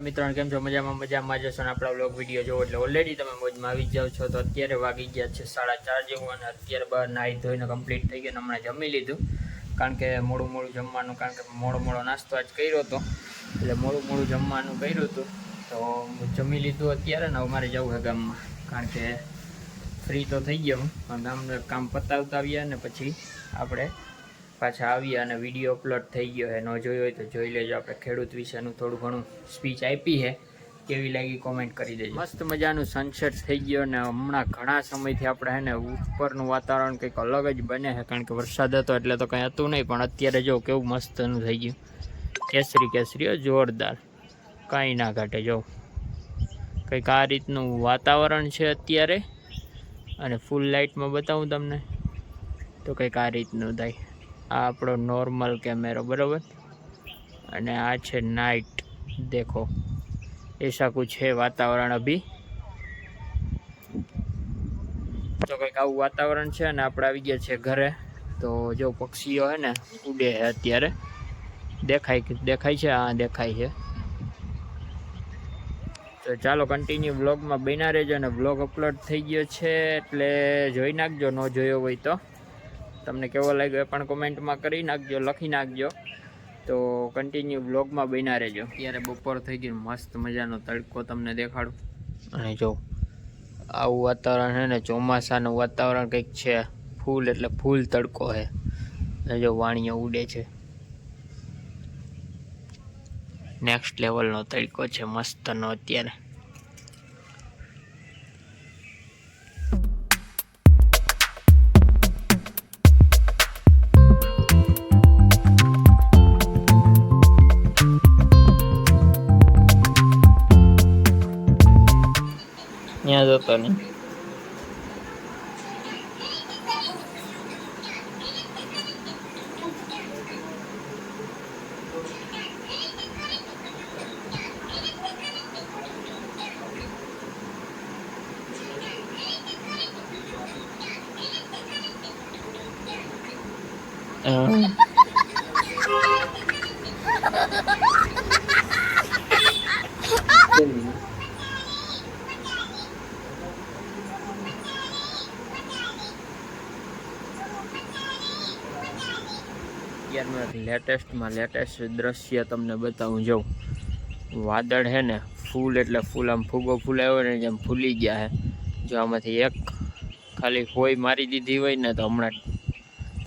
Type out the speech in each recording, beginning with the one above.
મિત્રો, કેમ છો? મજામાં મજામાં જશો ને આપણા બ્લોગ વીડિયો જોવો એટલે ઓલરેડી તમે મોજમાં આવી જાઓ છો. તો અત્યારે વાગી ગયા છે સાડા ચાર જેવું અને અત્યારે બહાર નાહી ધોઈને કમ્પ્લીટ થઈ ગયું હમણાં જમી લીધું. કારણ કે મોડું મોડું જમવાનું, કારણ કે મોડો મોડો નાસ્તો આજ કર્યો હતો. એટલે મોડું મોડું જમવાનું કર્યું હતું. તો જમી લીધું અત્યારે ને અમારે જવું છે ગામમાં. કારણ કે ફ્રી તો થઈ ગયો હું. પણ ગામનું કામ પતાવતા આવ્યા ને પછી આપણે પાછા આવ્યા અને વીડિયો અપલોડ થઈ ગયો છે. ન જોયો હોય તો જોઈ લેજો. આપણે ખેડૂત વિશેનું થોડું ઘણું સ્પીચ આપી છે. કેવી લાગી કોમેન્ટ કરી દેજો. મસ્ત મજાનું સનસેટ થઈ ગયો ને હમણાં ઘણા સમયથી આપણે હે ને ઉપરનું વાતાવરણ કંઈક અલગ જ બને છે. કારણ કે વરસાદ હતો એટલે તો કંઈ હતું નહીં. પણ અત્યારે જો કેવું મસ્તનું થઈ ગયું. કેસરી કેસરી જોરદાર. કાંઈ ના ઘટે. જો કંઈક આ રીતનું વાતાવરણ છે અત્યારે. અને ફૂલ લાઇટમાં બતાવું તમને. તો કંઈક આ રીતનું થાય. આ આપણો નોર્મલ કેમેરો બરાબર? અને આ છે નાઇટ દેખો. એસા કુછ છે વાતાવરણ અભી. તો કંઈક આવું વાતાવરણ છે અને આપણે આવી ગયા છે ઘરે. તો જો પક્ષીઓ હે ને, ઉડે છે અત્યારે. દેખાય દેખાય છે? હા, દેખાય છે. તો ચાલો કન્ટિન્યુ વ્લોગમાં બન્યા રહેજો અને વ્લોગ અપલોડ થઈ ગયો છે એટલે જોઈ નાખજો, ન જોયો હોય તો. તમને કેવો લાગ્યો એ પણ કોમેન્ટમાં કરી નાખજો, લખી નાખજો. તો કન્ટિન્યુ વ્લોગમાં બન્યા રહેજો. અત્યારે બપોર થઈ ગયું મસ્ત મજાનો તડકો તમને દેખાડું. અને જો, આવું વાતાવરણ છે ને, ચોમાસાનું વાતાવરણ કંઈક છે. ફૂલ એટલે ફૂલ તડકો છે. અને જો વાણીઓ ઉડે છે. નેક્સ્ટ લેવલનો તડકો છે મસ્તનો અત્યારે. ત્યાં જતો નહીં હા. અત્યારનું લેટેસ્ટમાં લેટેસ્ટ દ્રશ્ય તમને બતાવું જોઉં વાદળ છે ને, ફૂલ એટલે ફૂલ, આમ ફૂગો ફૂલાયો ને જેમ ફૂલી ગયા છે જો આમાંથી એક ખાલી હોય મારી દીધી હોય ને, તો હમણાં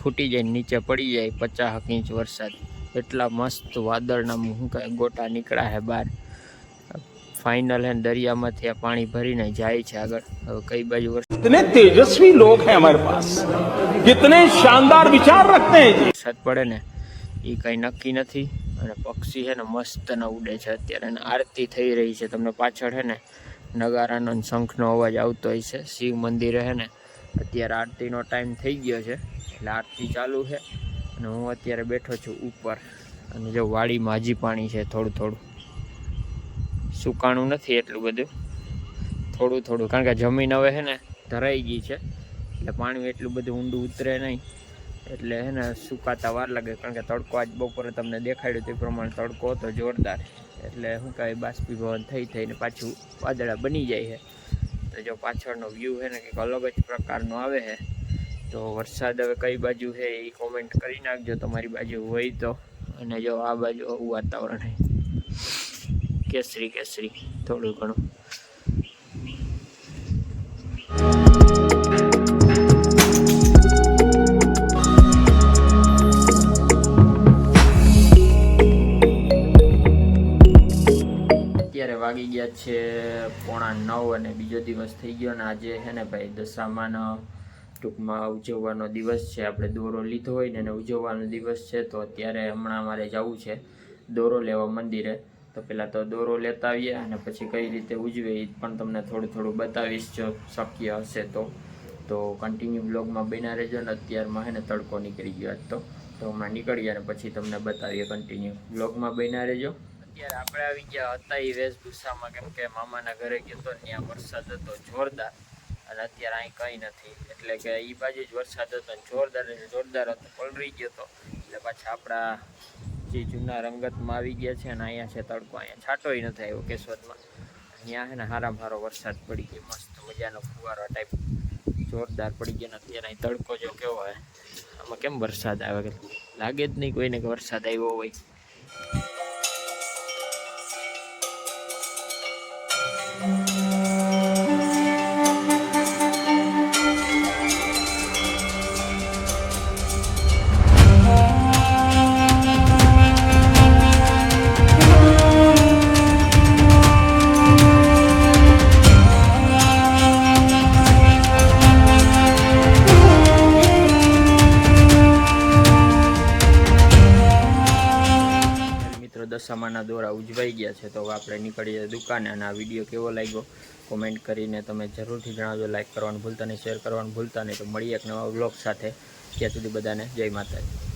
ફૂટી જાય નીચે પડી જાય, પચાસ ઇંચ વરસાદ. એટલા મસ્ત વાદળના શું કહે ગોટા નીકળ્યા છે બહાર. ફાઇનલ હે ને દરિયામાંથી આ પાણી ભરીને જાય છે આગળ હવે કઈ બાજુ વરસાદ कितने तेजस्वी लोग हैं हमारे पास कितने शानदार विचार रखते हैं जी વરસાદ પડે ને એ કંઈ નક્કી નથી અને પક્ષી છે ને મસ્ત ન ઉડે છે અત્યારે અને આરતી થઈ રહી છે તમને પાછળ છે ને નગારાનો ને શંખનો અવાજ આવતો હોય છે શિવ મંદિરે છે ને અત્યારે આરતીનો ટાઈમ થઈ ગયો છે એટલે આરતી ચાલુ છે અને હું અત્યારે બેઠો છું ઉપર અને જો વાડીમાં હજી પાણી છે થોડું થોડું સુકાણું નથી એટલું બધું. થોડું થોડું, કારણ કે જમીન હવે છે ને ધરાઈ ગઈ છે. એટલે પાણી એટલું બધું ઊંડું ઉતરે નહીં. એટલે હે ને સુકાતા વાર લાગે, કારણ કે તડકો આજ બપોરે તમને દેખાડ્યું તે પ્રમાણે તડકો હતો જોરદાર. એટલે શું કહે બાષ્પીભવન થઈ થઈને પાછું વાદળા બની જાય છે તો જો પાછળનો વ્યૂ છે ને કંઈક અલગ જ પ્રકારનો આવે છે તો વરસાદ હવે કઈ બાજુ છે એ કોમેન્ટ કરી નાખજો તમારી બાજુ હોય તો. અને જો આ બાજુ આવું વાતાવરણ છે કેસરી કેસરી. થોડું ઘણું. અત્યારે વાગી ગયા છે પોણા નવ અને બીજો દિવસ થઈ ગયો અને આજે છે ને ભાઈ દશામાનો ટૂંકમાં ઉજવવાનો દિવસ છે. આપણે દોરો લીધો હોય ને એને ઉજવવાનો દિવસ છે. તો અત્યારે હમણાં અમારે જવું છે દોરો લેવા મંદિરે. તો પહેલાં તો દોરો લેતા આવીએ અને પછી કઈ રીતે ઉજવે એ પણ તમને થોડું થોડું બતાવીશ જો શક્ય હશે તો. તો કન્ટિન્યુ બ્લોગમાં બન્યા રહેજો ને અત્યારમાં હે ને તડકો નીકળી ગયો આજ તો. તો હમણાં નીકળી ગયા ને પછી તમને બતાવીએ કન્ટિન્યુ બ્લોગમાં બન્યા રહેજો. અત્યારે આપણે આવી ગયા હતા એ વેશભૂષામાં કેમ કે મામાના ઘરે ગયો તો ત્યાં વરસાદ હતો જોરદાર. અને અત્યારે અહીં કંઈ નથી. એટલે કે એ બાજુ જ વરસાદ હતો જોરદાર જોરદાર હતો પલરી ગયો હતો એટલે પાછા આપણા જે જૂના રંગતમાં આવી ગયા છે અને અહીંયા છે તડકો. અહીંયા છાંટોય નથી આવ્યો કેશોદમાં. અહીંયા છે ને હારામાં હારો વરસાદ પડી ગયો, મસ્ત મજાનો ફુવારો ટાઈપ જોરદાર પડી ગયો નથી અને તડકો જો કેવો હોય. આમાં કેમ વરસાદ આવે? લાગે જ નહીં કોઈને કે વરસાદ આવ્યો હોય. દશામાના દોરા ઉજવાઈ ગયા છે, તો આપણે નીકળીએ દુકાને અને આ વીડિયો કેવો લાગ્યો? કોમેન્ટ કરીને તમે જરૂરથી જણાવજો લાઇક કરવાનું ભૂલતા નહીં શેર કરવાનું ભૂલતા નહીં. તો મળીએ એક નવા બ્લોગ સાથે. ત્યાં સુધી બધાને જય માતાજી.